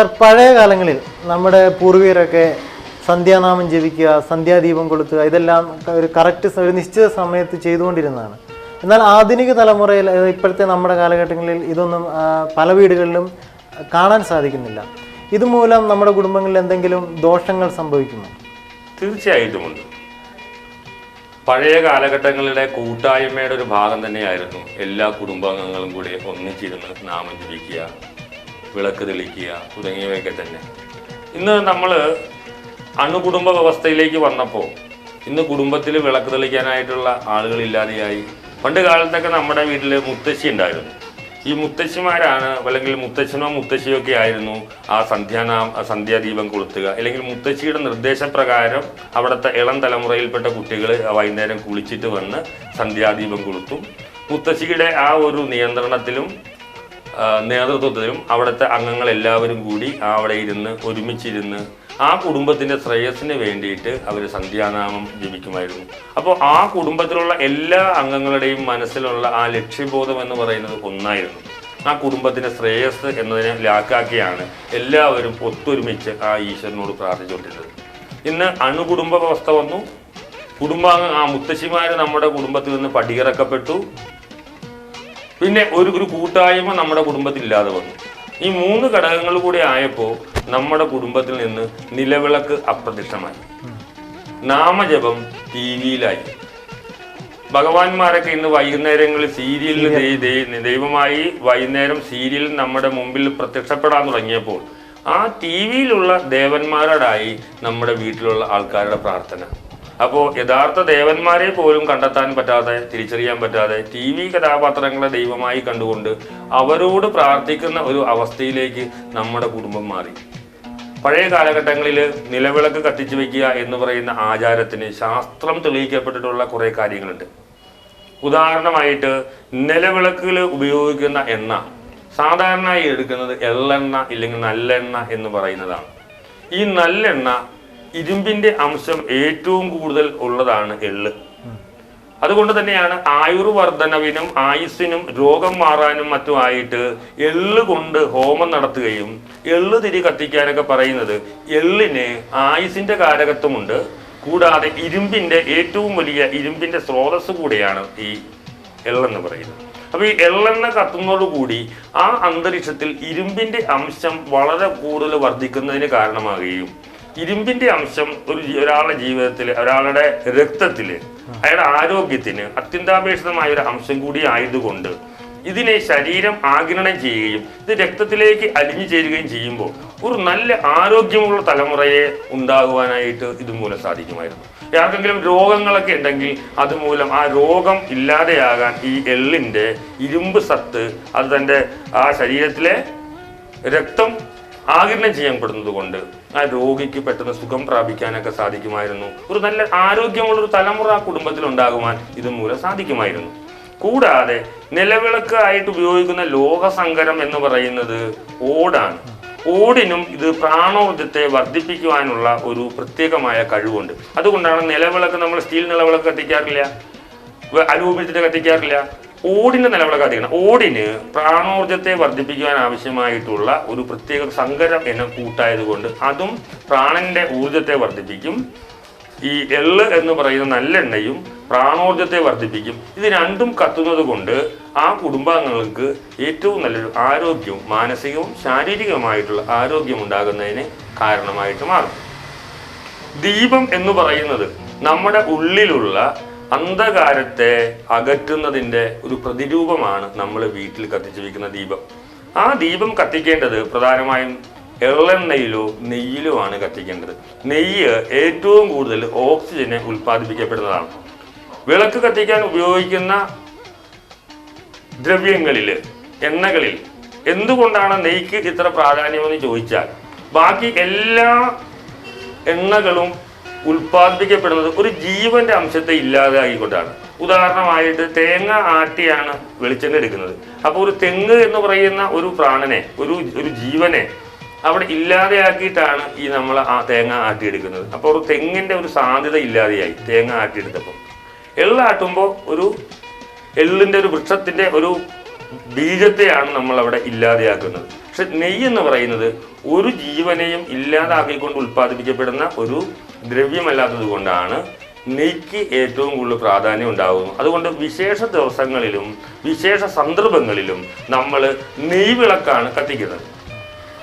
Sir പഴയ കാലങ്ങളിൽ നമ്മുടെ പൂർവികരൊക്കെ സന്ധ്യാനാമം ജപിക്കുക സന്ധ്യാദീപം കൊളുത്തുക ഇതെല്ലാം ഒരു കറക്റ്റ് ഒരു നിശ്ചിത സമയത്ത് ചെയ്തുകൊണ്ടിരുന്നതാണ്. എന്നാൽ ആധുനിക തലമുറയിൽ ഇപ്പോഴത്തെ നമ്മുടെ കാലഘട്ടങ്ങളിൽ ഇതൊന്നും പല വീടുകളിലും കാണാൻ സാധിക്കുന്നില്ല. ഇതുമൂലം നമ്മുടെ കുടുംബങ്ങളിൽ എന്തെങ്കിലും ദോഷങ്ങൾ സംഭവിക്കുന്നു തീർച്ചയായിട്ടുമുണ്ട് പഴയ കാലഘട്ടങ്ങളിലെ കൂട്ടായ്മയുടെ ഒരു ഭാഗം തന്നെയായിരുന്നു എല്ലാ കുടുംബാംഗങ്ങളും കൂടി ഒന്നിച്ചിരുന്ന് നാമം ജപിക്കുക. വിളക്ക് തെളിക്കുക തുടങ്ങിയവയൊക്കെ തന്നെ. ഇന്ന് നമ്മൾ അണുകുടുംബ വ്യവസ്ഥയിലേക്ക് വന്നപ്പോൾ ഇന്ന് കുടുംബത്തിൽ വിളക്ക് തെളിക്കാനായിട്ടുള്ള ആളുകളില്ലാതെയായി. പണ്ട് കാലത്തൊക്കെ നമ്മുടെ വീട്ടിൽ മുത്തശ്ശി ഉണ്ടായിരുന്നു. ഈ മുത്തശ്ശിമാരാണ് അല്ലെങ്കിൽ മുത്തശ്ശനോ മുത്തശ്ശിയോ ഒക്കെ ആയിരുന്നു ആ സന്ധ്യാനാം സന്ധ്യാദീപം കൊളുത്തുക. അല്ലെങ്കിൽ മുത്തശ്ശിയുടെ നിർദ്ദേശപ്രകാരം അവിടുത്തെ ഇളം തലമുറയിൽപ്പെട്ട കുട്ടികൾ വൈകുന്നേരം കുളിച്ചിട്ട് വന്ന് സന്ധ്യാദീപം കൊളുത്തും. മുത്തശ്ശിയുടെ ആ ഒരു നിയന്ത്രണത്തിലും നേതൃത്വത്തിലും അവിടുത്തെ അംഗങ്ങളെല്ലാവരും കൂടി അവിടെ ഇരുന്ന് ഒരുമിച്ചിരുന്ന് ആ കുടുംബത്തിന്റെ ശ്രേയസ്സിന് വേണ്ടിയിട്ട് അവർ സന്ധ്യാനാമം ജപിക്കുമായിരുന്നു. അപ്പോൾ ആ കുടുംബത്തിലുള്ള എല്ലാ അംഗങ്ങളുടെയും മനസ്സിലുള്ള ആ ലക്ഷ്യബോധം എന്ന് പറയുന്നത് ഒന്നായിരുന്നു. ആ കുടുംബത്തിന്റെ ശ്രേയസ് എന്നതിനെ ലാക്കാക്കിയാണ് എല്ലാവരും ഒത്തൊരുമിച്ച് ആ ഈശ്വരനോട് പ്രാർത്ഥിച്ചുകൊണ്ടിരുന്നത്. ഇന്ന് അണുകുടുംബ വ്യവസ്ഥ വന്നു. കുടുംബാംഗ ആ മുത്തശ്ശിമാർ നമ്മുടെ കുടുംബത്തിൽ നിന്ന് പടിയിറക്കപ്പെട്ടു. പിന്നെ ഒരു ഒരു കൂട്ടായ്മ നമ്മുടെ കുടുംബത്തിൽ ഇല്ലാതെ വന്നു. ഈ മൂന്ന് ഘടകങ്ങൾ കൂടി ആയപ്പോൾ നമ്മുടെ കുടുംബത്തിൽ നിന്ന് നിലവിളക്ക് അപ്രത്യക്ഷമായി. നാമജപം ടി വിയിലായി. ഭഗവാന്മാരൊക്കെ ഇന്ന് വൈകുന്നേരങ്ങളിൽ സീരിയലിൽ ദൈവമായി വൈകുന്നേരം സീരിയലിൽ നമ്മുടെ മുമ്പിൽ പ്രത്യക്ഷപ്പെടാൻ തുടങ്ങിയപ്പോൾ ആ ടി വിയിലുള്ള ദേവന്മാരോടായി നമ്മുടെ വീട്ടിലുള്ള ആൾക്കാരുടെ പ്രാർത്ഥന. അപ്പോൾ യഥാർത്ഥ ദേവന്മാരെ പോലും കണ്ടെത്താൻ പറ്റാതെ തിരിച്ചറിയാൻ പറ്റാതെ ടി വി കഥാപാത്രങ്ങളെ ദൈവമായി കണ്ടുകൊണ്ട് അവരോട് പ്രാർത്ഥിക്കുന്ന ഒരു അവസ്ഥയിലേക്ക് നമ്മുടെ കുടുംബം മാറി. പഴയ കാലഘട്ടങ്ങളിൽ നിലവിളക്ക് കത്തിച്ചു വയ്ക്കുക എന്ന് പറയുന്ന ആചാരത്തിന് ശാസ്ത്രം തെളിയിക്കപ്പെട്ടിട്ടുള്ള കുറേ കാര്യങ്ങളുണ്ട്. ഉദാഹരണമായിട്ട് നിലവിളക്കിൽ ഉപയോഗിക്കുന്ന എണ്ണ സാധാരണയായി എടുക്കുന്നത് എള്ളെണ്ണ ഇല്ലെങ്കിൽ നല്ലെണ്ണ എന്ന് പറയുന്നതാണ്. ഈ നല്ലെണ്ണ ഇരുമ്പിന്റെ അംശം ഏറ്റവും കൂടുതൽ ഉള്ളതാണ് എള്ള്. അതുകൊണ്ട് തന്നെയാണ് ആയുർവർദ്ധനവിനും ആയുസ്സിനും രോഗം മാറാനും മറ്റുമായിട്ട് എള്ള് കൊണ്ട് ഹോമം നടത്തുകയും എള്ള് തിരി കത്തിക്കാനൊക്കെ പറയുന്നത് എള്ളിന് ആയുസിന്റെ കാരകത്വമുണ്ട്. കൂടാതെ ഇരുമ്പിന്റെ ഏറ്റവും വലിയ ഇരുമ്പിന്റെ സ്രോതസ് കൂടെയാണ് ഈ എള്ളെന്ന് പറയുന്നത്. അപ്പൊ ഈ എള്ളെണ്ണ കത്തുന്നതോടുകൂടി ആ അന്തരീക്ഷത്തിൽ ഇരുമ്പിന്റെ അംശം വളരെ കൂടുതൽ വർദ്ധിക്കുന്നതിന് കാരണമാകുകയും ഇരുമ്പിന്റെ അംശം ഒരു ഒരാളുടെ ജീവിതത്തിൽ ഒരാളുടെ രക്തത്തിൽ അയാളുടെ ആരോഗ്യത്തിന് അത്യന്താപേക്ഷിതമായ ഒരു അംശം കൂടി ആയതുകൊണ്ട് ഇതിനെ ശരീരം ആഗിരണം ചെയ്യുകയും ഇത് രക്തത്തിലേക്ക് അലിഞ്ഞു ചേരുകയും ചെയ്യുമ്പോൾ ഒരു നല്ല ആരോഗ്യമുള്ള തലമുറയെ ഉണ്ടാകുവാനായിട്ട് ഇതുമൂലം സാധിക്കുമായിരുന്നു. ആർക്കെങ്കിലും രോഗങ്ങളൊക്കെ ഉണ്ടെങ്കിൽ അതുമൂലം ആ രോഗം ഇല്ലാതെയാകാൻ ഈ എള്ളിന്റെ ഇരുമ്പ് സത്ത് അത് തന്റെ ആ ശരീരത്തിലെ രക്തം ആകിരണം ചെയ്യപ്പെടുന്നത് കൊണ്ട് ആ രോഗിക്ക് പെട്ടെന്ന് സുഖം പ്രാപിക്കാനൊക്കെ സാധിക്കുമായിരുന്നു. ഒരു നല്ല ആരോഗ്യമുള്ള ഒരു തലമുറ കുടുംബത്തിൽ ഉണ്ടാകുവാൻ ഇതുമൂലം സാധിക്കുമായിരുന്നു. കൂടാതെ നിലവിളക്ക് ആയിട്ട് ഉപയോഗിക്കുന്ന ലോഹസങ്കരം എന്ന് പറയുന്നത് ഓടാണ്. ഓടിനും ഇത് പ്രാണോർജത്തെ വർദ്ധിപ്പിക്കുവാനുള്ള ഒരു പ്രത്യേകമായ കഴിവുണ്ട്. അതുകൊണ്ടാണ് നിലവിളക്ക് നമ്മൾ സ്റ്റീൽ നിലവിളക്ക് കത്തിക്കാറില്ല. അലൂമിനിയത്തിന് കത്തിക്കാറില്ല. ഓടിന്റെ നിലവിളക്ക് അധികം. ഓടിന് പ്രാണോർജത്തെ വർദ്ധിപ്പിക്കുവാൻ ആവശ്യമായിട്ടുള്ള ഒരു പ്രത്യേക സങ്കരം എന്ന കൂട്ടായത് കൊണ്ട് അതും പ്രാണന്റെ ഊർജത്തെ വർദ്ധിപ്പിക്കും. ഈ എള്ള് എന്ന് പറയുന്ന നല്ലെണ്ണയും പ്രാണോർജത്തെ വർദ്ധിപ്പിക്കും. ഇത് രണ്ടും കത്തുന്നത് കൊണ്ട് ആ കുടുംബാംഗങ്ങൾക്ക് ഏറ്റവും നല്ലൊരു ആരോഗ്യവും മാനസികവും ശാരീരികവുമായിട്ടുള്ള ആരോഗ്യം ഉണ്ടാകുന്നതിന് കാരണമായിട്ട് മാറും. ദീപം എന്ന് പറയുന്നത് നമ്മുടെ ഉള്ളിലുള്ള അന്ധകാരത്തെ അകറ്റുന്നതിന്റെ ഒരു പ്രതിരൂപമാണ് നമ്മൾ വീട്ടിൽ കത്തിച്ചു വയ്ക്കുന്ന ദീപം. ആ ദീപം കത്തിക്കേണ്ടത് പ്രധാനമായും എള്ളെണ്ണയിലോ നെയ്യിലോ ആണ് കത്തിക്കേണ്ടത്. നെയ്യ് ഏറ്റവും കൂടുതൽ ഓക്സിജനെ ഉൽപ്പാദിപ്പിക്കപ്പെടുന്നതാണ്. വിളക്ക് കത്തിക്കാൻ ഉപയോഗിക്കുന്ന ദ്രവ്യങ്ങളിൽ എണ്ണകളിൽ എന്തുകൊണ്ടാണ് നെയ്ക്ക് ഇത്ര പ്രാധാന്യമെന്ന് ചോദിച്ചാൽ ബാക്കി എല്ലാ എണ്ണകളും ഉൽപ്പാദിപ്പിക്കപ്പെടുന്നത് ഒരു ജീവന്റെ അംശത്തെ ഇല്ലാതെ ഇല്ലാതാക്കിക്കൊണ്ടാണ് ഉദാഹരണമായിട്ട് തേങ്ങ ആട്ടിയാണ് വെളിച്ചെണ്ണ എടുക്കുന്നത്. അപ്പോൾ ഒരു തെങ്ങ് എന്ന് പറയുന്ന ഒരു പ്രാണനെ ഒരു ഒരു ജീവനെ അവിടെ ഇല്ലാതെയാക്കിയിട്ടാണ് ഈ നമ്മൾ ആ തേങ്ങ ആട്ടിയെടുക്കുന്നത്. അപ്പോൾ ഒരു തെങ്ങിന്റെ ഒരു സാധ്യത ഇല്ലാതെയായി തേങ്ങ ആട്ടിയെടുത്തപ്പോൾ. എള്ളാട്ടുമ്പോൾ ഒരു എള്ളിന്റെ ഒരു വൃക്ഷത്തിന്റെ ഒരു ബീജത്തെയാണ് നമ്മൾ അവിടെ ഇല്ലാതെയാക്കുന്നത്. പക്ഷെ നെയ്യ് എന്ന് പറയുന്നത് ഒരു ജീവനെയും ഇല്ലാതാക്കിക്കൊണ്ട് ഉൽപ്പാദിപ്പിക്കപ്പെടുന്ന ഒരു ദ്രവ്യമല്ലാത്തത് കൊണ്ടാണ് നെയ്ക്ക് ഏറ്റവും കൂടുതൽ പ്രാധാന്യം ഉണ്ടാകുന്നു അതുകൊണ്ട് വിശേഷ ദിവസങ്ങളിലും വിശേഷ സന്ദർഭങ്ങളിലും നമ്മൾ നെയ് വിളക്കാണ് കത്തിക്കുന്നത്.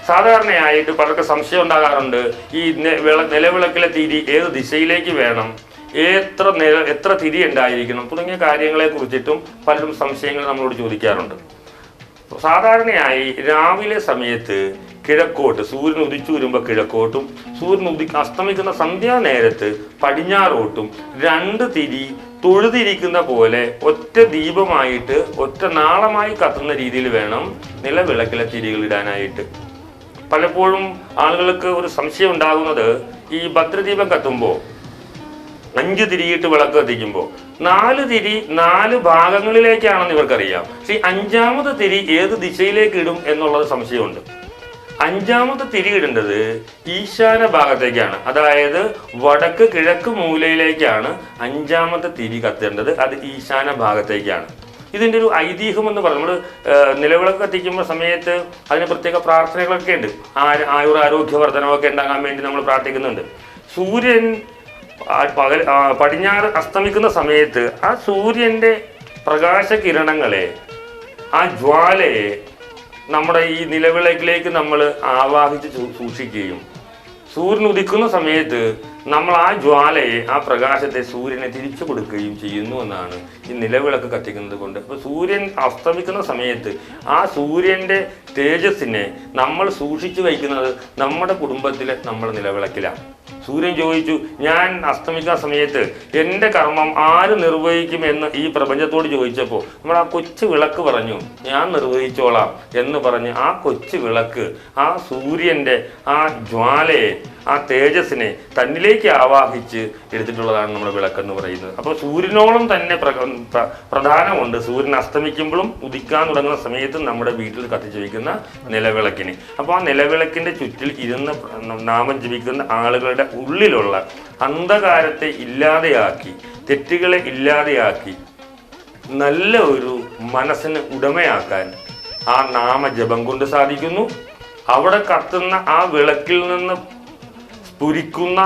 സാധാരണയായിട്ട് പലർക്ക് സംശയം ഉണ്ടാകാറുണ്ട് ഈ വിള നിലവിളക്കിലെ തിരി ഏത് ദിശയിലേക്ക് വേണം എത്ര നില എത്ര തിരി ഉണ്ടായിരിക്കണം തുടങ്ങിയ കാര്യങ്ങളെ കുറിച്ചിട്ടും പലരും സംശയങ്ങൾ നമ്മളോട് ചോദിക്കാറുണ്ട്. സാധാരണയായി രാവിലെ സമയത്ത് കിഴക്കോട്ട് സൂര്യൻ ഉദിച്ചു വരുമ്പോൾ കിഴക്കോട്ടും സൂര്യൻ ഉദി അസ്തമിക്കുന്ന സന്ധ്യാനേരത്ത് പടിഞ്ഞാറോട്ടും രണ്ട് തിരി തൊഴുതിരിക്കുന്ന പോലെ ഒറ്റ ദീപമായിട്ട് ഒറ്റ നാളമായി കത്തുന്ന രീതിയിൽ വേണം നിലവിളക്കിലെ തിരികൾ ഇടാനായിട്ട്. പലപ്പോഴും ആളുകൾക്ക് ഒരു സംശയം ഉണ്ടാകുന്നത് ഈ ഭദ്രദീപം കത്തുമ്പോൾ അഞ്ച് തിരിയിട്ട് വിളക്ക് കത്തിക്കുമ്പോൾ നാല് തിരി നാല് ഭാഗങ്ങളിലേക്കാണെന്ന് ഇവർക്കറിയാം. പക്ഷേ അഞ്ചാമത് തിരി ഏത് ദിശയിലേക്ക് ഇടും എന്നുള്ളത് സംശയമുണ്ട്. അഞ്ചാമത്തെ തിരിയിടേണ്ടത് ഈശാന ഭാഗത്തേക്കാണ്. അതായത് വടക്ക് കിഴക്ക് മൂലയിലേക്കാണ് അഞ്ചാമത്തെ തിരി കത്തേണ്ടത് അത് ഈശാന ഭാഗത്തേക്കാണ്. ഇതിന്റെ ഒരു ഐതിഹ്യം എന്ന് പറഞ്ഞു നമ്മൾ നിലവിളക്ക് കത്തിക്കുമ്പോൾ സമയത്ത് അതിന് പ്രത്യേക പ്രാർത്ഥനകളൊക്കെ ഉണ്ട്. ആയുർ ആരോഗ്യവർദ്ധനമൊക്കെ ഉണ്ടാകാൻ വേണ്ടി നമ്മൾ പ്രാർത്ഥിക്കുന്നുണ്ട്. സൂര്യൻ പകൽ പടിഞ്ഞാറ് അസ്തമിക്കുന്ന സമയത്ത് ആ സൂര്യന്റെ പ്രകാശകിരണങ്ങളെ ആ ജ്വാലയെ നമ്മുടെ ഈ നിലവിളക്കിലേക്ക് നമ്മൾ ആവാഹിച്ച് സൂക്ഷിക്കുകയും. സൂര്യൻ ഉദിക്കുന്ന സമയത്ത് നമ്മൾ ആ ജ്വാലയെ ആ പ്രകാശത്തെ സൂര്യനെ തിരിച്ചു കൊടുക്കുകയും ചെയ്യുന്നു എന്നാണ് ഈ നിലവിളക്ക് കത്തിക്കുന്നത് കൊണ്ട്. ഇപ്പോൾ സൂര്യൻ അസ്തമിക്കുന്ന സമയത്ത് ആ സൂര്യന്റെ തേജസ്സിനെ നമ്മൾ സൂക്ഷിച്ചു വയ്ക്കുന്നത് നമ്മുടെ കുടുംബത്തിലെ നമ്മൾ നിലവിളക്കിലാണ് സൂര്യൻ ചോദിച്ചു ഞാൻ അസ്തമിക്കുന്ന സമയത്ത് എന്റെ കർമ്മം ആര് നിർവഹിക്കും? എന്ന് ഈ പ്രപഞ്ചത്തോട് ചോദിച്ചപ്പോൾ നമ്മൾ ആ കൊച്ചു വിളക്ക് പറഞ്ഞു ഞാൻ നിർവഹിച്ചോളാം എന്ന് പറഞ്ഞ് ആ കൊച്ചു വിളക്ക് ആ സൂര്യന്റെ ആ ജ്വാലയെ ആ തേജസ്സിനെ തന്നിലേക്ക് ആവാഹിച്ച് എടുത്തിട്ടുള്ളതാണ് നമ്മുടെ വിളക്കെന്ന് പറയുന്നത്. അപ്പോൾ സൂര്യനോളം തന്നെ പ്ര- പ്ര- പ്രധാനമുണ്ട്. സൂര്യൻ അസ്തമിക്കുമ്പോഴും ഉദിക്കാൻ തുടങ്ങുന്ന സമയത്തും നമ്മുടെ വീട്ടിൽ കത്തിച്ചു വയ്ക്കുന്ന നിലവിളക്കിന്. അപ്പോൾ ആ നിലവിളക്കിന്റെ ചുറ്റിൽ ഇരുന്ന് നാമം ജപിക്കുന്ന ആളുകളുടെ ഉള്ളിലുള്ള അന്ധകാരത്തെ ഇല്ലാതെയാക്കി തെറ്റുകളെ ഇല്ലാതെയാക്കി നല്ല ഒരു മനസ്സിന് ഉടമയാക്കാൻ ആ നാമജപം കൊണ്ട് സാധിക്കുന്നു. അവിടെ കത്തുന്ന ആ വിളക്കിൽ നിന്ന് സ്ഫുരിക്കുന്ന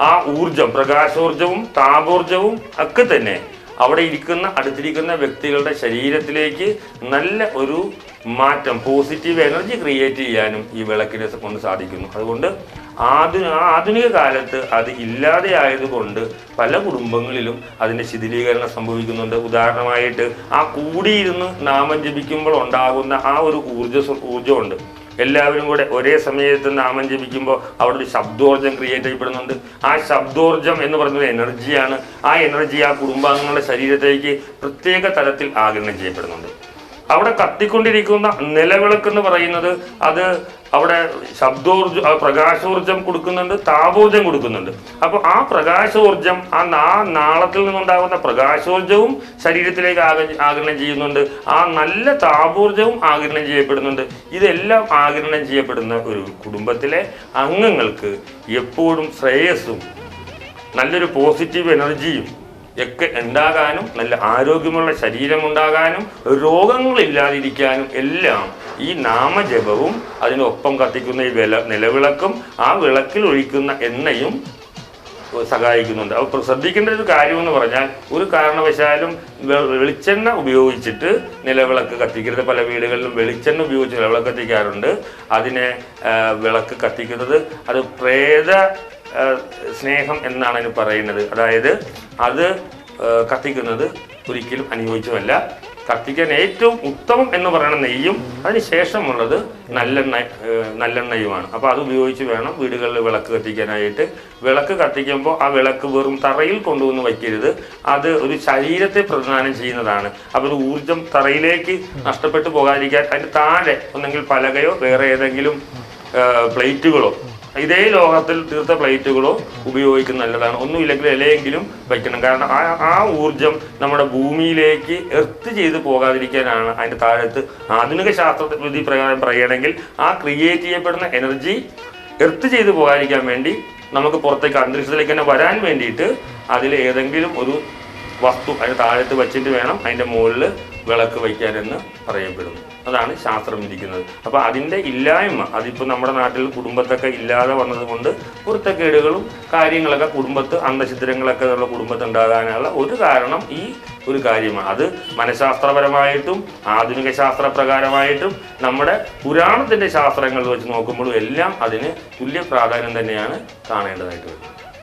ആ ഊർജം പ്രകാശോർജവും താപോർജവും ഒക്കെ തന്നെ അവിടെ ഇരിക്കുന്ന അടുത്തിരിക്കുന്ന വ്യക്തികളുടെ ശരീരത്തിലേക്ക് നല്ല ഒരു മാറ്റം പോസിറ്റീവ് എനർജി ക്രിയേറ്റ് ചെയ്യാനും ഈ വിളക്കിനെ കൊണ്ട് സാധിക്കുന്നു. അതുകൊണ്ട് ആ ആധുനിക കാലത്ത് അത് ഇല്ലാതെ ആയതുകൊണ്ട് പല കുടുംബങ്ങളിലും അതിന്റെ ശിഥിലീകരണം സംഭവിക്കുന്നുണ്ട്. ഉദാഹരണമായിട്ട് ആ കൂടിയിരുന്ന് നാമം ജപിക്കുമ്പോൾ ഉണ്ടാകുന്ന ആ ഒരു ഊർജ ഊർജമുണ്ട്. എല്ലാവരും കൂടെ ഒരേ സമയത്ത് നാമം ജപിക്കുമ്പോൾ അവിടെ ഒരു ശബ്ദോർജം ക്രിയേറ്റ് ചെയ്യപ്പെടുന്നുണ്ട്. ആ ശബ്ദോർജം എന്ന് പറയുന്നത് എനർജിയാണ് ആ എനർജി ആ കുടുംബാംഗങ്ങളുടെ ശരീരത്തേക്ക് പ്രത്യേക തലത്തിൽ ആഗിരണം ചെയ്യപ്പെടുന്നുണ്ട്. അവിടെ കത്തിക്കൊണ്ടിരിക്കുന്ന നിലവിളക്ക് എന്ന് പറയുന്നത് അത് അവിടെ ശബ്ദോർജ പ്രകാശോർജം കൊടുക്കുന്നുണ്ട് താപോർജം കൊടുക്കുന്നുണ്ട്. അപ്പോൾ ആ പ്രകാശോർജം ആ നാ നാളത്തിൽ നിന്നുണ്ടാകുന്ന പ്രകാശോർജവും ശരീരത്തിലേക്ക് ആക ആകിരണം ചെയ്യുന്നുണ്ട്. ആ നല്ല താപോർജവും ആകിരണം ചെയ്യപ്പെടുന്നുണ്ട്. ഇതെല്ലാം ആകിരണം ചെയ്യപ്പെടുന്ന ഒരു കുടുംബത്തിലെ അംഗങ്ങൾക്ക് എപ്പോഴും ശ്രേയസ്സും നല്ലൊരു പോസിറ്റീവ് എനർജിയും ഒക്കെ ഉണ്ടാകാനും നല്ല ആരോഗ്യമുള്ള ശരീരം ഉണ്ടാകാനും രോഗങ്ങളില്ലാതിരിക്കാനും എല്ലാം ഈ നാമജപവും അതിനൊപ്പം കത്തിക്കുന്ന ഈ വില നിലവിളക്കും ആ വിളക്കിൽ ഒഴിക്കുന്ന എണ്ണയും സഹായിക്കുന്നുണ്ട്. അപ്പോൾ ശ്രദ്ധിക്കേണ്ട ഒരു കാര്യം എന്ന് പറഞ്ഞാൽ ഒരു കാരണവശാലും വെളിച്ചെണ്ണ ഉപയോഗിച്ചിട്ട് നിലവിളക്ക് കത്തിക്കരുത്. പല വീടുകളിലും വെളിച്ചെണ്ണ ഉപയോഗിച്ച് നിലവിളക്ക് കത്തിക്കാറുണ്ട്. അതിനെ വിളക്ക് കത്തിക്കുന്നത് അത് പ്രേത സ്നേഹം എന്നാണ് അതിന് പറയുന്നത്. അതായത് അത് കത്തിക്കുന്നത് ഒരിക്കലും അനുയോജ്യമല്ല. കത്തിക്കാൻ ഏറ്റവും ഉത്തമം എന്ന് പറയുന്ന നെയ്യും അതിന് ശേഷമുള്ളത് നല്ലെണ്ണ നല്ലെണ്ണയുമാണ്. അപ്പോൾ അത് ഉപയോഗിച്ച് വേണം വീടുകളിൽ വിളക്ക് കത്തിക്കാനായിട്ട്. വിളക്ക് കത്തിക്കുമ്പോൾ ആ വിളക്ക് വെറും തറയിൽ കൊണ്ടുവന്ന് വയ്ക്കരുത്. അത് ഒരു ശരീരത്തെ പ്രതിദാനം ചെയ്യുന്നതാണ്. അപ്പോൾ ഒരു ഊർജം തറയിലേക്ക് നഷ്ടപ്പെട്ടു പോകാതിരിക്കാൻ അതിന്റെ താഴെ ഒന്നെങ്കിൽ പലകയോ വേറെ ഏതെങ്കിലും പ്ലേറ്റുകളോ ഇതേ ലോഹത്തിൽ തീർത്ത പ്ലേറ്റുകളോ ഉപയോഗിക്കുന്ന നല്ലതാണ്. ഒന്നുമില്ലെങ്കിൽ ഇലയെങ്കിലും വയ്ക്കണം കാരണം ആ ആ ഊർജം നമ്മുടെ ഭൂമിയിലേക്ക് എർത്ത് ചെയ്ത് പോകാതിരിക്കാനാണ് അതിന്റെ താഴത്ത് ആധുനിക ശാസ്ത്ര വിധി പ്രകാരം പറയുകയാണെങ്കിൽ ആ ക്രിയേറ്റ് ചെയ്യപ്പെടുന്ന എനർജി എർത്ത് ചെയ്ത് പോകാതിരിക്കാൻ വേണ്ടി നമുക്ക് പുറത്തേക്ക് അന്തരീക്ഷത്തിലേക്ക് തന്നെ വരാൻ വേണ്ടിയിട്ട് അതിൽ ഏതെങ്കിലും ഒരു വസ്തു അതിന്റെ താഴത്ത് വെച്ചിട്ട് വേണം അതിന്റെ മുകളിൽ വിളക്ക് വയ്ക്കാനെന്ന് പറയപ്പെടുന്നു. അതാണ് ശാസ്ത്രം വിധിക്കുന്നത്. അപ്പോൾ അതിന്റെ ഇല്ലായ്മ അതിപ്പോൾ നമ്മുടെ നാട്ടിൽ കുടുംബത്തൊക്കെ ഇല്ലാതെ വന്നതുകൊണ്ട് പൊരുത്തക്കേടുകളും കാര്യങ്ങളൊക്കെ കുടുംബത്ത് അന്തഛിദ്രങ്ങളൊക്കെ ഉള്ള കുടുംബത്ത് ഉണ്ടാകാനുള്ള ഒരു കാരണം ഈ ഒരു കാര്യമാണ്. അത് മനഃശാസ്ത്രപരമായിട്ടും ആധുനിക ശാസ്ത്രപ്രകാരമായിട്ടും നമ്മുടെ പുരാണത്തിന്റെ ശാസ്ത്രങ്ങൾ വെച്ച് നോക്കുമ്പോഴും എല്ലാം അതിന് തുല്യ പ്രാധാന്യം തന്നെയാണ് കാണേണ്ടതായിട്ട് വരുന്നത്.